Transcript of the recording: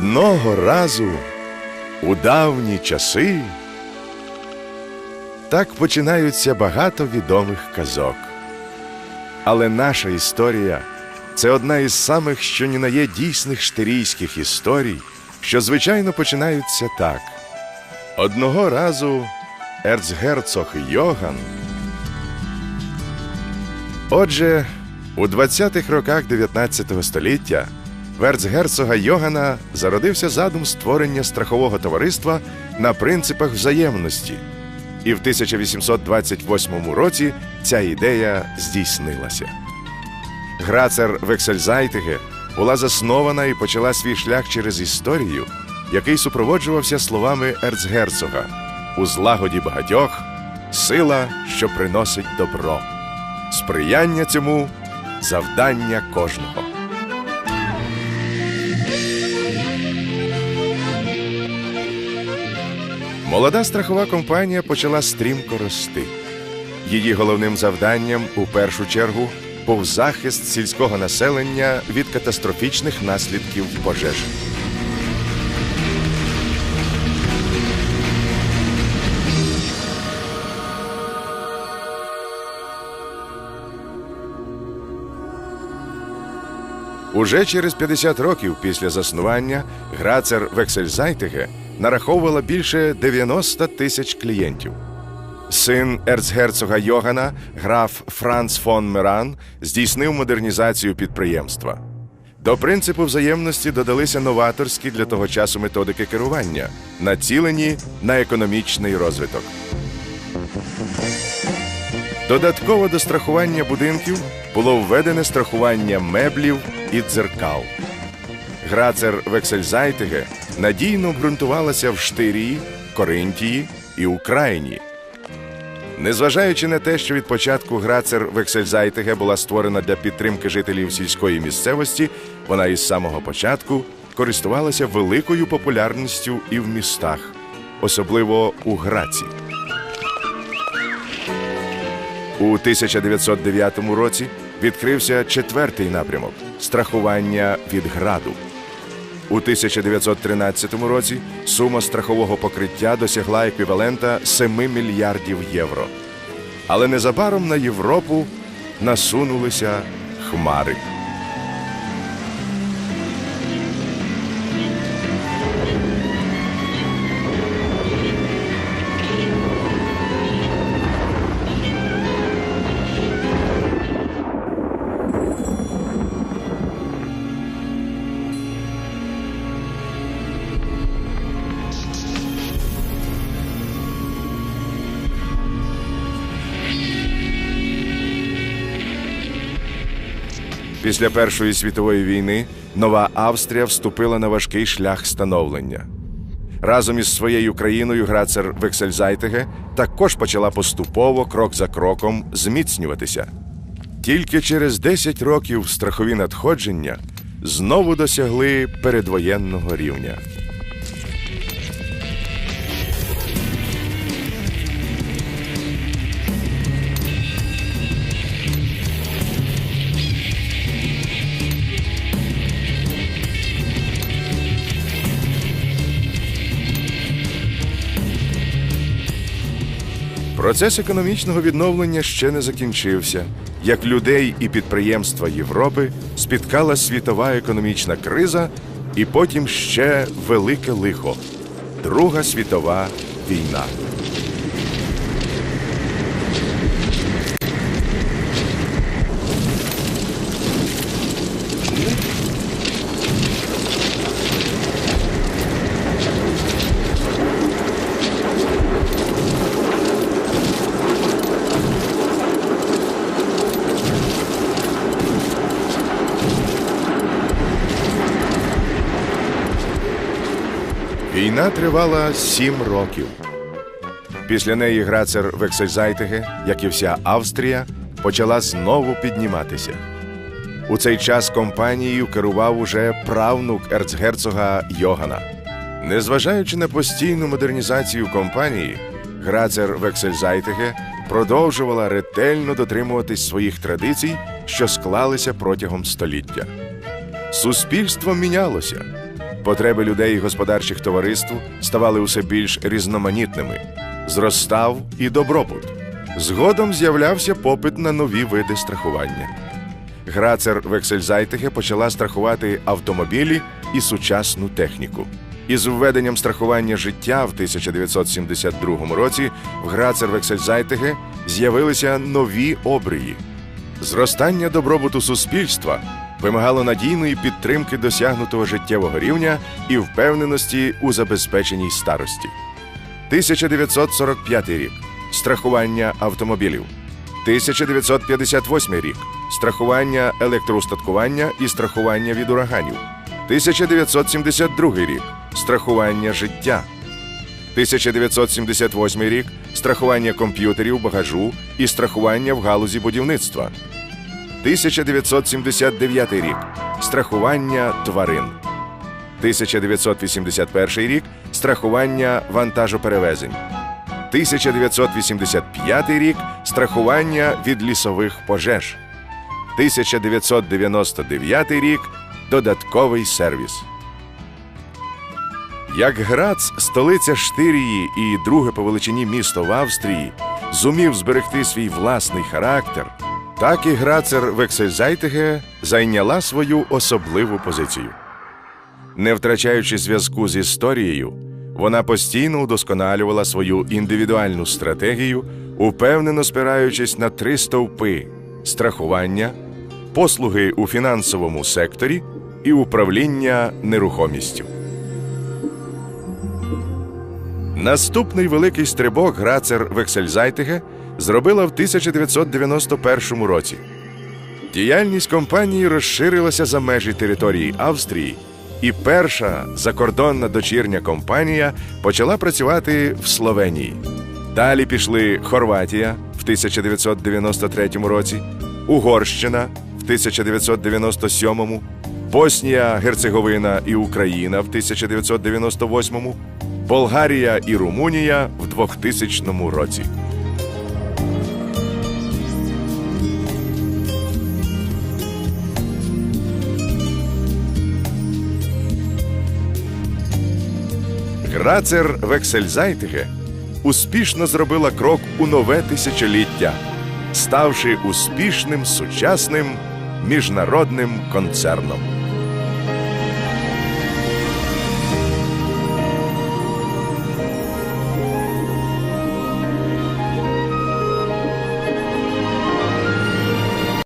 Одного разу у давні часи так починаються багато відомих казок. Але наша історія це одна із самих, що ні на є дійсних штирійських історій, що звичайно починаються так. Одного разу ерцгерцог Йоган. Отже, у 20-х роках 19 століття в ерцгерцога Йогана зародився задум створення страхового товариства на принципах взаємності. І в 1828 році ця ідея здійснилася. Грацер Вексельзайтиге була заснована і почала свій шлях через історію, який супроводжувався словами ерцгерцога у злагоді багатьох сила, що приносить добро. Сприяння цьому завдання кожного. Молода страхова компанія почала стрімко рости. Її головним завданням у першу чергу був захист сільського населення від катастрофічних наслідків пожеж. Уже через 50 років після заснування Грацер Вексельзайтиге нараховувала більше 90 тисяч клієнтів. Син ерцгерцога Йогана, граф Франц фон Меран, здійснив модернізацію підприємства. До принципу взаємності додалися новаторські для того часу методики керування, націлені на економічний розвиток. Додатково до страхування будинків було введене страхування меблів і дзеркал. Грацер Вексельзайтиге надійно обґрунтувалася в Штирії, Коринтії і Україні. Незважаючи на те, що від початку Грацер Вексельзайтиге була створена для підтримки жителів сільської місцевості, вона із самого початку користувалася великою популярністю і в містах, особливо у Граці. У 1909 році відкрився четвертий напрямок страхування від граду. У 1913 році сума страхового покриття досягла еквівалента 7 мільярдів євро. Але незабаром на Європу насунулися хмари. Після Першої світової війни Нова Австрія вступила на важкий шлях становлення. Разом із своєю країною Грацер Вексельзайтеге також почала поступово, крок за кроком, зміцнюватися. Тільки через 10 років страхові надходження знову досягли передвоєнного рівня. Процес економічного відновлення ще не закінчився. Як людей і підприємства Європи спіткала світова економічна криза, і потім ще велике лихо Друга світова війна. Війна тривала сім років. Після неї Грацер Вексельзайтиге, як і вся Австрія, почала знову підніматися. У цей час компанією керував уже правнук ерцгерцога Йогана. Незважаючи на постійну модернізацію компанії, Грацер Вексельзайтиге продовжувала ретельно дотримуватись своїх традицій, що склалися протягом століття. Суспільство мінялося. Потреби людей і господарчих товариств ставали усе більш різноманітними. Зростав і добробут. Згодом з'являвся попит на нові види страхування. Грацер Вексельзайтиге почала страхувати автомобілі і сучасну техніку. Із введенням страхування життя в 1972 році в Грацер Вексельзайтиге з'явилися нові обрії. Зростання добробуту суспільства вимагало надійної підтримки досягнутого життєвого рівня і впевненості у забезпеченій старості. 1945 рік страхування автомобілів. 1958 рік страхування електроустаткування і страхування від ураганів. 1972 рік страхування життя. 1978 рік страхування комп'ютерів, багажу і страхування в галузі будівництва. 1979 рік страхування тварин. 1981 рік страхування вантажоперевезень. 1985 рік страхування від лісових пожеж. 1999 рік додатковий сервіс. Як Грац, столиця Штирії і друге по величині місто в Австрії, зумів зберегти свій власний характер, так і Грацер Вексельзайтиге зайняла свою особливу позицію. Не втрачаючи зв'язку з історією, вона постійно удосконалювала свою індивідуальну стратегію, упевнено спираючись на три стовпи: страхування, послуги у фінансовому секторі і управління нерухомістю. Наступний великий стрибок Грацер Вексельзайтиге зробила в 1991 році. Діяльність компанії розширилася за межі території Австрії, і перша закордонна дочірня компанія почала працювати в Словенії. Далі пішли Хорватія в 1993 році, Угорщина в 1997, Боснія, Герцеговина і Україна в 1998, Болгарія і Румунія в 2000 році. Грацер Вексельзайтеге успішно зробила крок у нове тисячоліття, ставши успішним сучасним міжнародним концерном.